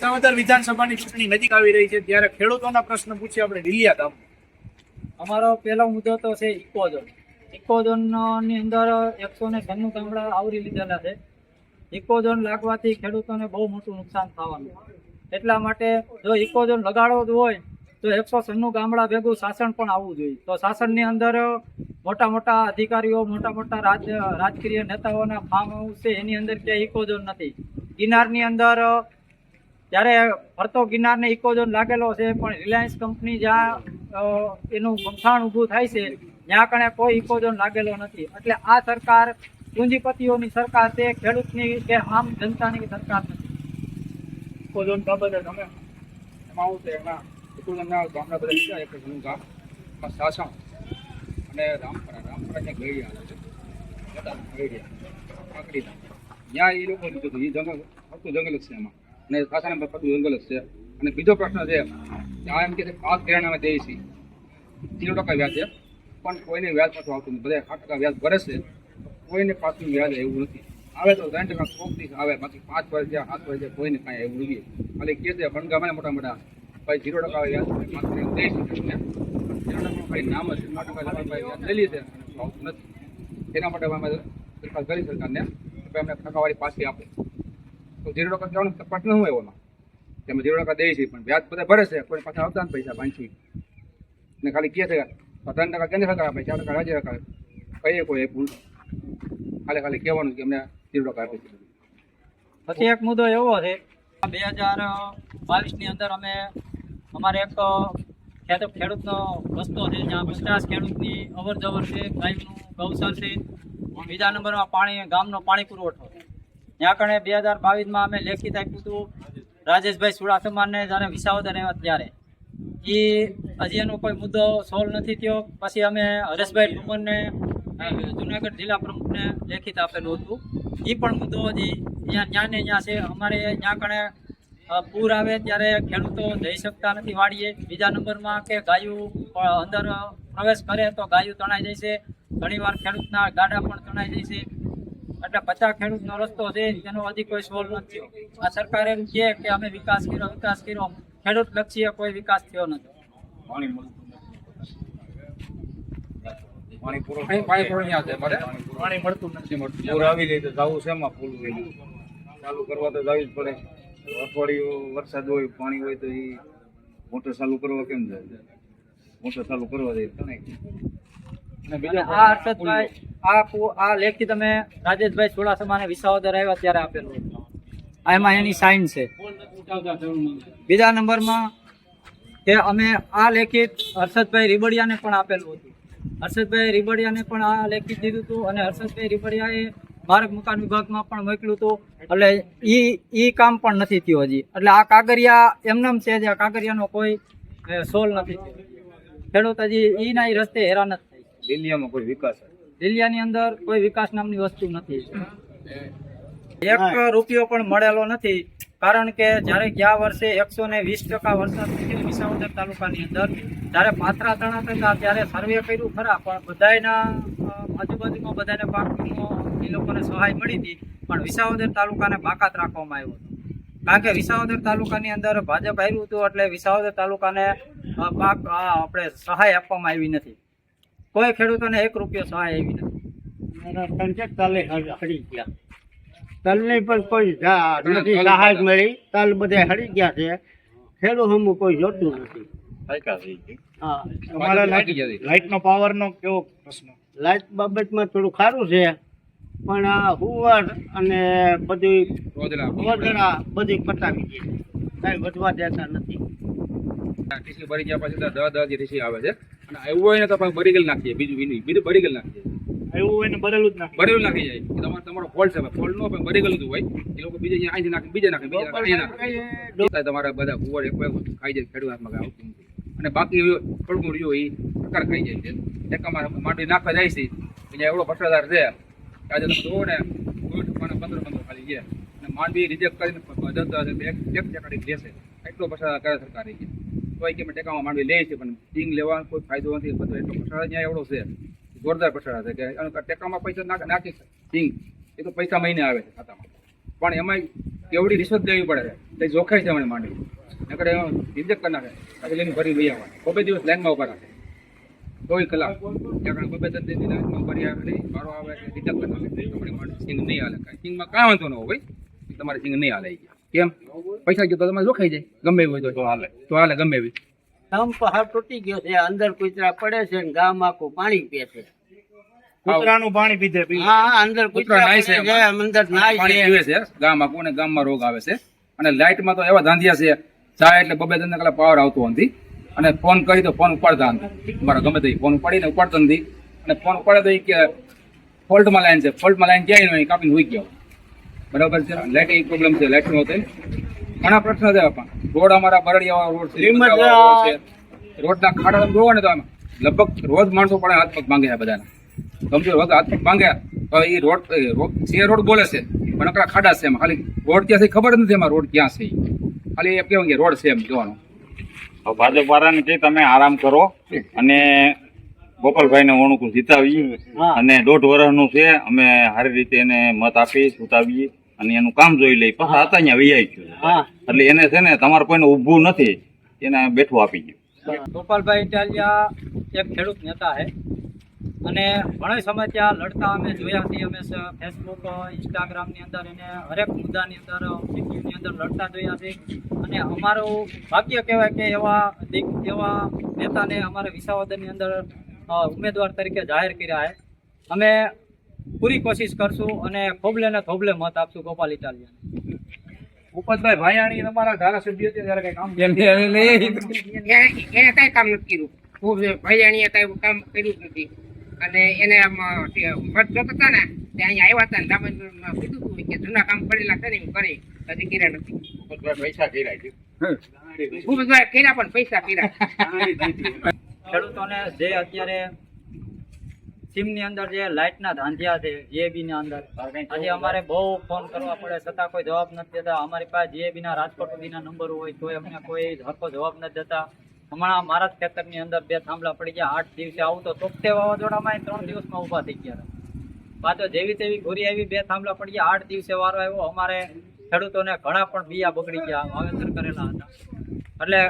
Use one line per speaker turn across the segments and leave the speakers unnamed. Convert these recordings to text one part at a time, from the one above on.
વિસાવદર વિધાનસભાની ચૂંટણી નજીક આવી રહી છે. ત્યારે ખેડૂતોના પ્રશ્ન પૂછીએ આપણે લીલિયા ગામ.
અમારો પહેલો મુદ્દો તો છે ઇકોઝોન ઇકોઝોનની અંદર એકસો ને છન્નું ગામડા આવરી લીધેલા છે. ઇકોઝોન લાગવાથી ખેડૂતોને બહુ મોટું નુકસાન થવાનું. એટલા માટે જો ઇકોઝોન લગાડવો જ હોય, તો એકસો છન્નું ગામડા ભેગું શાસન પણ આવવું જોઈએ. તો શાસનની અંદર મોટા મોટા અધિકારીઓ, મોટા મોટા રાજ, રાજકીય નેતાઓના ફાર્મ હાઉસ છે. એની અંદર ક્યાંય ઇકોઝોન નથી. ગિરનારની અંદર ત્યારે ફરતો ગિરનારને ઇકોઝોન લાગેલો છે, પણ રિલાયન્સ કંપની જ્યાં એનું ગમથાણ ઊભું થાય છે, ત્યાં કણે કોઈ ઇકોઝોન લાગેલો નથી. એટલે આ સરકાર, પૂંજીપતિઓની સરકાર છે, ખેડૂતની કે આમ જનતાની સરકાર નથી.
ઇકોઝોન બાબતે તમે, એમાં આવું છે, એમાં ઇકોઝોનના ગામડા બધા એક જૂનું ગામ સાસણ અને રામપરા રામપરા ત્યાં ગળિયા આવે છે. મોટા ગળિયા ત્યાં એ લોકો લીધું હતું જંગલ જંગલ છે એમાં. અને સાસણ બધું જંગલ જ છે. અને બીજો પ્રશ્ન છે, આ એમ કે છે પાંચ કિરાણા અમે દઈએ છીએ ઝીરો ટકા વ્યાજ છે. પણ કોઈને વ્યાજ પાછું આવતું નથી. બધા આઠ ટકા વ્યાજ ભરે છે. કોઈને પાછું વ્યાજ એવું નથી. આવે તો ત્રણ ટકા કોકથી આવે, બાકી પાંચ વર્ષ જ્યાં સાત વર્ષ કોઈને કાંઈ એવું નથી. ખાલી કે છે ભણગામાં મોટા મોટા, ભાઈ ઝીરો ટકા વ્યાજ પાંચ શકે તમને ભાઈ નામ જ છે. ટકા વ્યાજ લઈ અને આવતું નથી. એના માટે અમે દરખાસ્ત કરી સરકારને અમને ટકાવારી પાછી આપો તો ઝીરો ટકા કહેવાનું પ્રશ્ન શું એવામાં. કે અમે ઝીરો ટકા દઈએ છીએ પણ વ્યાજ બધા ભરે છે, કોઈ પાછા આવતા નથી પૈસા પાંચથી ને ખાલી કહે છે ત્રણ ટકા કેન્દ્ર સરકાર આપે ચાર ટકા રાજ્ય સરકાર કહીએ કોઈ ભૂલ. ખાલી ખાલી કહેવાનું કે અમને ઝીરો ટકા આપે છે.
પછી એક મુદ્દો એવો છે, બે હજાર બાવીસની અંદર અમે, અમારે એક ખેડૂત ખેડૂતનો રસ્તો છે, જ્યાં પચાસ ખેડૂતની અવર જવર છે, ગાયનું ગૌસર છે. બીજા નંબરમાં પાણી, ગામનો પાણી પુરવઠો ત્યાં કણે બે હજાર બાવીસમાં અમે લેખિત આપ્યું હતું રાજેશભાઈ સુડાસમાનને જ્યારે વિસાવદર આવ્યા ત્યારે. એ હજી એનો કોઈ મુદ્દો સોલ્વ નથી થયો. પછી અમે હરેશભાઈ ઠુમરને જુનાગઢ જિલ્લા પ્રમુખને લેખિત આપેલું હતું. એ પણ મુદ્દો હજી ત્યાં ત્યાં ને ત્યાં છે. અમારે ત્યાં કણે પૂર આવે ત્યારે ખેડૂતો જઈ શકતા નથી વાડીએ. બીજા નંબરમાં કે ગાયું અંદર પ્રવેશ કરે તો ગાયું તણાઈ જાય છે. ઘણીવાર ખેડૂતના ગાડા પણ તણાઈ જાય છે. એટલે પચાસ ખેડૂતનો રસ્તો છે તેનો હજી કોઈ સોલ્વ નથી થયો. આ સરકાર એમ કહે કે અમે વિકાસ કર્યો વિકાસ કર્યો ખેડૂત લક્ષીય કોઈ વિકાસ થયો નથી.
પાણી પાણી પૂરું ત્યાં છે મારે પાણી મળતું નથી. મળતું
પૂર આવી રહી તો જવું છે એમાં ફૂલ હોય ચાલુ કરવા તો જવું જ પડે. અઠવાડિયું વરસાદ હોય પાણી હોય તો એ મોટર ચાલુ કરવા કેમ જાય? મોટર ચાલુ કરવા જાય તને
અને
આ હર્ષદભાઈ આ આ લેખિત અમે રાજેશભાઈ ચુડાસમાને વિસાવદર આવ્યા ત્યારે આપેલું. એમાં એની સાઇન છે. બીજા નંબરમાં કે અમે આ લેખિત હર્ષદભાઈ રીબડિયાને પણ આપેલું હતું. હર્ષદભાઈ રીબડિયાને પણ આ લેખિત દીધું હતું અને હર્ષદભાઈ રીબડિયાએ માર્ગ મકાન વિભાગમાં પણ મોકલ્યું હતું. એટલે ઈ ઈ કામ પણ નથી થયું હજી. એટલે આ કાગરિયા એમનેમ છે જે કાગરિયાનો કોઈ સોલ નથી થયો. ખેડૂત હજી ઈ ના રસ્તે હેરાન જ થાય
દિલ્હીમાં કોઈ વિકાસ
દિલ્હીની અંદર કોઈ વિકાસ નામની વસ્તુ નથી. એક રૂપિયો પણ મળેલો નથી. કારણ કે જ્યારે ગયા વર્ષે એકસો ને વીસ ટકા વરસાદ વિસાવદર તાલુકાની અંદર જ્યારે પાત્રા તણા થતા ત્યારે સર્વે કર્યું ખરા પણ બધાયના અ, આજુબાજુમાં બધાને પાકનો એ લોકોને સહાય મળી હતી પણ વિસાવદર તાલુકાને બાકાત રાખવામાં આવ્યો હતો. કારણ કે વિસાવદર તાલુકાની અંદર ભાજપ આવ્યું હતું એટલે વિસાવદર તાલુકાને પાક આપણે સહાય આપવામાં આવી નથી. કોઈ ખેડૂતોને એક રૂપિયો સહાય આવી નથી.
મારા ત્રણસો ગયા. તલની પણ કોઈ નથી સહાય મળી. તલ બધે હળી ગયા છે. ખેડૂત હમું કોઈ જોતું નથી. હા
અમારા લાઈટ લાઈટનો પાવરનો કેવો પ્રશ્ન?
લાઈટ બાબતમાં થોડું ખારું છે પણ આ હુવર અને બધી બધી પતાવી દે કાંઈ વધવા દેતા નથી.
ટીસી ભરી ગયા પછી દસ દસ જે ટીસી આવે છે. અને આવ્યું હોય ને તો પણ ગયેલ નાખીએ બીજું બીજું બીજું બરીગલ નાખીએ.
આવ્યું હોય ને ભરેલું જ નાખે
ભરેલું નાખી જાય. તમારો તમારો ફોલ્ટ છે. ફોલ્ટ નો પણ બરીગલ ગયેલું હોય. એ લોકો બીજે અહીંયા અહીંથી નાખે બીજે નાખે બીજે નાખે. તમારા બધા કુવર એક એક ખાઈ જાય ખેડૂત હાથમાં આવતું નથી. અને બાકી થોડું રહ્યું એ સરકાર ખાઈ જાય છે. એકામાં માંડવી નાખવા જાય છે. અહીંયા એવડો ભ્રષ્ટાચાર છે. આજે તમે જુઓ ને ઠેકાણે પંદર પંદર ખાલી ગયા. અને માંડવી રિજેક્ટ કરીને હશે એક એક લેશે. એટલો ભ્રષ્ટાચાર કરે સરકારે. છે અમે ટેકામાં માંડવી લે છે, પણ ટીંગ લેવાનો કોઈ ફાયદો નથી. બધો એટલો ભ્રષ્ટાચાર ત્યાં એવડો છે. જોરદાર પછાડા છે કે ટેકામાં પૈસા નાખ- ટીંગ એ તો પૈસા મહિને આવે છે ખાતામાં. પણ એમાંય કેવડી રિશ્વત દેવી પડે છે. તે જોખાય છે મને માંડવી. નકર રિજેક્ટ કરી નાખે. પછી લઈને ભરી લઈ આવવા બબે દિવસ લાઈનમાં ઊભા રાખે. ચોવીસ કલાક. ત્યાં બબે દસ દિવસ લાઈનમાં ભરી આવે નહીં મારો આવે રિજેક્ટ કરી નાખે. સિંગ નહીં હાલે. સિંગમાં કાંઈ વાંધો ન હોય તમારે સિંગ નહીં હાલે કેમ? પૈસા ગયો તો તમારે જોખાઈ જાય? ગમે એવું હોય તો. હાલે. તો હાલે ગમે એવી
સંપ હાવ તૂટી ગયો છે. અંદર કૂતરા પડે છે ને ગામ આખું પાણી પીએ છે.
કૂતરાનું પાણી પીધે
હા હા અંદર
કૂતરા નાય છે
અંદર નાય છે.
પીવે છે. ગામમાં કોને ગામમાં રોગ આવે છે. અને લાઇટમાં તો એવા ધાંધિયા છે. ચા એટલે બબે ત્રણ કલાક પાવર આવતો નથી. અને ફોન કરી તો ફોન ઉપાડતા નથી. મારા ગમે તે ફોન ઉપાડીને ઉપાડતો નથી. અને ફોન ઉપાડે તો એ કે ફોલ્ટમાં લાઈન છે. ફોલ્ટમાં લાઈન ક્યાંય નહીં કાપીને હોઈ ગયો. બરાબર છે. લાઇટિંગ પ્રોબ્લેમ છે. લાઇટ નો ઘણા પ્રશ્ન છે પણ રોડ અમારા બરડિયા રોડ છે રોડ છે. રોડના ખાડા તમે જોવો ને તો આમ. લગભગ રોજ માણસો પણ હાથ પગ માંગે છે બધાના. સમજો રોજ હાથ પગ માંગે તો એ રોડ રોડ છે રોડ બોલે છે પણ આકડા ખાડા છે એમાં. ખાલી રોડ ક્યાં છે ખબર નથી એમાં રોડ ક્યાં છે ખાલી એમ કેવું કે રોડ છે એમ જોવાનું.
હવે ભાજપ વાળાને કહી તમે આરામ કરો અને ગોપાલભાઈને ઓણુકું જીતાવી અને દોઢ વર્ષનું છે અમે સારી રીતે એને મત આપી સુતાવીએ. અને એનું કામ જોઈ લઈ પાછા હતા અહીંયા વૈયા ગયું
હા.
એટલે એને છે ને તમારે કોઈને ઊભું નથી એને બેઠું આપી ગયું.
ગોપાલભાઈ ઇટાલિયા એક ખેડૂત નેતા છે. અને ઘણા સમય ત્યાં લડતા અમે જોયા છીએ અમે ફેસબુક ઇન્સ્ટાગ્રામની અંદર એને હરેક મુદ્દાની અંદરની અંદર લડતા જોયા છે અને અમારું ભાગ્ય કહેવાય કે એવા એવા નેતાને અમારે વિસાવદરની અંદર ઉમેદવાર તરીકે જાહેર કર્યા છે. અમે પૂરી કોશિશ કરશું અને ખોબલે ને ખોબલે મત આપશું ગોપાલ ઇટાલિયાને.
ભૂપતભાઈ ભાયાણી તમારા ધારાસભ્ય છે ત્યારે કઈ કામ
એને કઈ કામ નથી કર્યું. ખૂબ ભૈયાણીએ કઈ કામ કર્યું જ નથી. અને એને આમ મત જોતા હતા ને તે અહીંયા આવ્યા હતા ને કીધું હતું કે જૂના કામ પડેલા છે ને હું કરી. હજી કર્યા નથી.
પૈસા કર્યા છે.
ખૂબ કર્યા પણ પૈસા કર્યા.
ખેડૂતોને જે અત્યારે સીમની અંદર જે લાઇટના ધાંધિયા છે જીએબીની અંદર. આજે અમારે બહુ ફોન કરવા પડે છતાં કોઈ જવાબ નથી દેતા. અમારી પાસે જીએબીના રાજકોટ સુધીના નંબર હોય તો અમને કોઈ હરકો જવાબ નથી દેતા. હમણાં મારા જ ખેતરની અંદર બે થાંભલા પડી ગયા આઠ દિવસે આવું તો વાવાઝોડામાં ત્રણ દિવસમાં ઊભા થઈ ગયા. પાછો જેવી તેવી ઘોરી આવી બે થાંભલા પડી ગયા આઠ દિવસે વારો આવ્યો. અમારે ખેડૂતોને ઘણા પણ બિયા બગડી ગયા વાવેતર કરેલા હતા. એટલે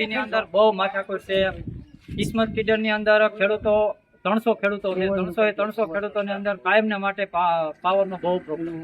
એ ની અંદર બહુ માથાકૂટ છે. કિસ્મત ફીડરની અંદર ખેડૂતો ત્રણસો ખેડૂતો ત્રણસો એ ત્રણસો ખેડૂતોની અંદર કાયમને માટે પાવર નો બહુ પ્રોબ્લેમ